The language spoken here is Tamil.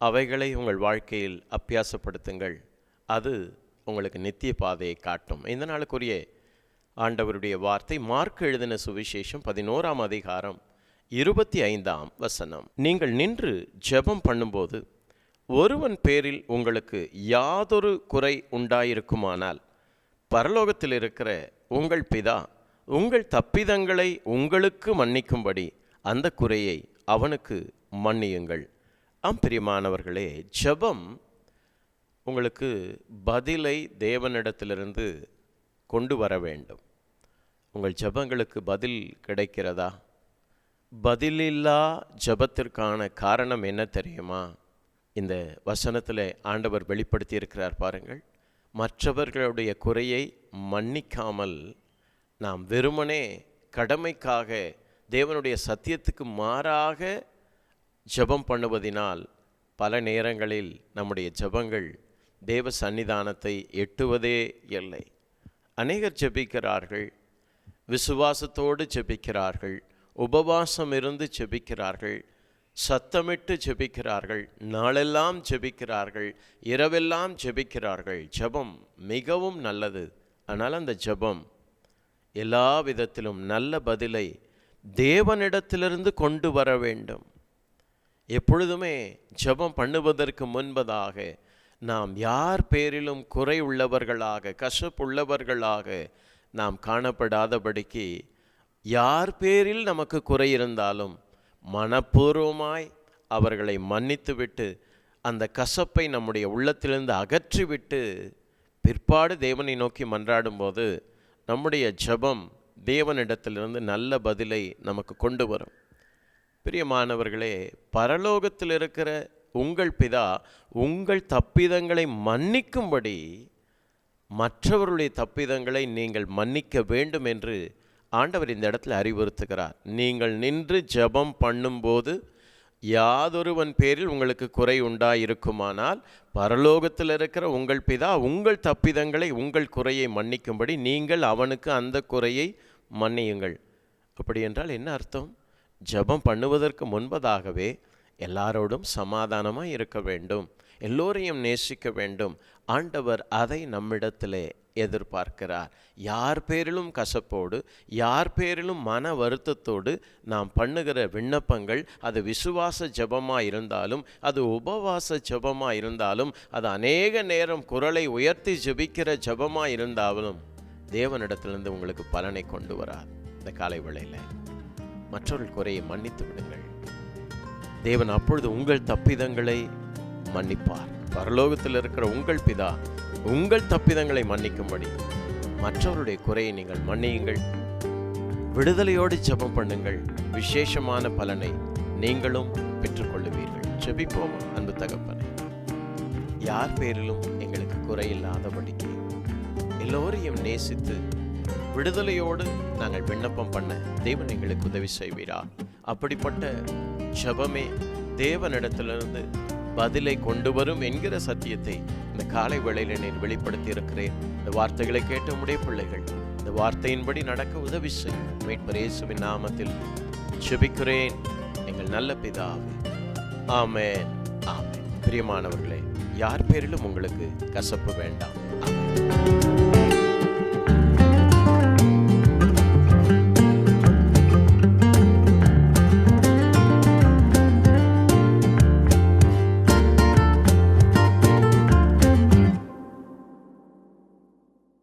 அவைகளை உங்கள் வாழ்க்கையில் அப்பியாசப்படுத்துங்கள். அது உங்களுக்கு நித்திய பாதையை காட்டும். இந்த நாளுக்குரிய ஆண்டவருடைய வார்த்தை மார்க் எழுதின சுவிசேஷம் பதினோராம் அதிகாரம் இருபத்தி ஐந்தாம் வசனம். நீங்கள் நின்று ஜெபம் பண்ணும்போது ஒருவன் பேரில் உங்களுக்கு யாதொரு குறை உண்டாயிருக்குமானால் பரலோகத்தில் இருக்கிற உங்கள் பிதா உங்கள் தப்பிதங்களை உங்களுக்கு மன்னிக்கும்படி அந்த குறையை அவனுக்கு மன்னியுங்கள். ஆம் பிரியமானவர்களே ஜெபம் உங்களுக்கு பதிலை தேவனிடத்திலிருந்து கொண்டு வர வேண்டும். உங்கள் ஜெபங்களுக்கு பதில் கிடைக்கிறதா? பதிலில்லா ஜெபத்திற்கான காரணம் என்ன தெரியுமா? இந்த வசனத்தில் ஆண்டவர் வெளிப்படுத்தி இருக்கிறார் பாருங்கள். மற்றவர்களுடைய குறையை மன்னிக்காமல் நாம் வெறுமனே கடமைக்காக தேவனுடைய சத்தியத்துக்கு மாறாக ஜெபம் பண்ணுவதினால் பல நேரங்களில் நம்முடைய ஜெபங்கள் தேவ சன்னிதானத்தை எட்டுவதே இல்லை. அநேகர் ஜெபிக்கிறார்கள் விசுவாசத்தோடு ஜெபிக்கிறார்கள் உபவாசம் இருந்து ஜெபிக்கிறார்கள் சத்தமிட்டு ஜெபிக்கிறார்கள் நாளெல்லாம் ஜெபிக்கிறார்கள் இரவெல்லாம் ஜெபிக்கிறார்கள். ஜெபம் மிகவும் நல்லது. ஆனால் அந்த ஜெபம் எல்லா விதத்திலும் நல்ல பதிலை தேவனிடத்திலிருந்து கொண்டு வர வேண்டும். எப்பொழுதுமே ஜெபம் பண்ணுவதற்கு முன்பதாக நாம் யார் பேரிலும் குறை உள்ளவர்களாக கசப்புள்ளவர்களாக நாம் காணப்படாதபடிக்கு யார் பேரில் நமக்கு குறை இருந்தாலும் மனப்பூர்வமாய் அவர்களை மன்னித்துவிட்டு அந்த கசப்பை நம்முடைய உள்ளத்திலிருந்து அகற்றிவிட்டு பிற்பாடு தேவனை நோக்கி மன்றாடும்போது நம்முடைய ஜெபம் தேவனிடத்திலிருந்து நல்ல பதிலை நமக்கு கொண்டு வரும். பிரியமானவர்களே பரலோகத்தில் இருக்கிற உங்கள் பிதா உங்கள் தப்பிதங்களை மன்னிக்கும்படி மற்றவருடைய தப்பிதங்களை நீங்கள் மன்னிக்க வேண்டும் என்று ஆண்டவர் இந்த இடத்துல அறிவுறுத்துகிறார். நீங்கள் நின்று ஜெபம் பண்ணும்போது யாதொருவன் பேரில் உங்களுக்கு குறை உண்டாயிருக்குமானால் பரலோகத்தில் இருக்கிற உங்கள் பிதா உங்கள் தப்பிதங்களை உங்கள் குறையை மன்னிக்கும்படி நீங்கள் அவனுக்கு அந்த குறையை மன்னியுங்கள். அப்படி என்றால் என்ன அர்த்தம்? ஜெபம் பண்ணுவதற்கு முன்பதாகவே எல்லாரோடும் சமாதானமாக இருக்க வேண்டும். எல்லோரையும் நேசிக்க வேண்டும். ஆண்டவர் அதை நம்மிடத்திலே எதிர்பார்க்கிறார். யார் பேரிலும் கசப்போடு யார் பேரிலும் மன வருத்தத்தோடு நாம் பண்ணுகிற விண்ணப்பங்கள் அது விசுவாச ஜபமாக இருந்தாலும் அது உபவாச ஜபமாக இருந்தாலும் அது அநேக நேரம் குரலை உயர்த்தி ஜெபிக்கிற ஜபமாக இருந்தாலும் தேவனிடத்திலிருந்து உங்களுக்கு பலனை கொண்டு வரார். இந்த காலை வேளையில். மற்றவர்கள் குறையை மன்னித்து விடுங்கள். தேவன் அப்பொழுது உங்கள் தப்பிதங்களை மன்னிப்பார். பரலோகத்தில் இருக்கிற உங்கள் பிதா உங்கள் தப்பிதங்களை மன்னிக்கும்படி. மற்றவருடைய குறையை நீங்கள் மன்னியுங்கள். விடுதலையோடு ஜெபம் பண்ணுங்கள். விசேஷமான பலனை நீங்களும் பெற்றுக்கொள்ளுவீர்கள். ஜெபிப்போம் அன்பு தகப்பனை. யார் பேரிலும் எங்களுக்கு குறையில்லாதபடிக்கு எல்லோரையும் நேசித்து விடுதலையோடு நாங்கள் விண்ணப்பம் பண்ண தேவன் எங்களுக்கு உதவி செய்வீரா அப்படிப்பட்ட ஜபமே தேவனிடத்திலிருந்து பதிலை கொண்டு வரும் என்கிற சத்தியத்தை இந்த காலை வேளையில் நீர் வெளிப்படுத்தி இருக்கிறேன் இந்த வார்த்தைகளை கேட்ட உடைய பிள்ளைகள் இந்த வார்த்தையின்படி நடக்க உதவி செய்யும் மீட்பர் இயேசுவின் நாமத்தில் ஜெபிக்கிறேன். எங்கள் நல்ல பிதாவே ஆமே ஆமென். பிரியமானவர்களே யார் பேரிலும் உங்களுக்கு கசப்பு வேண்டாம்.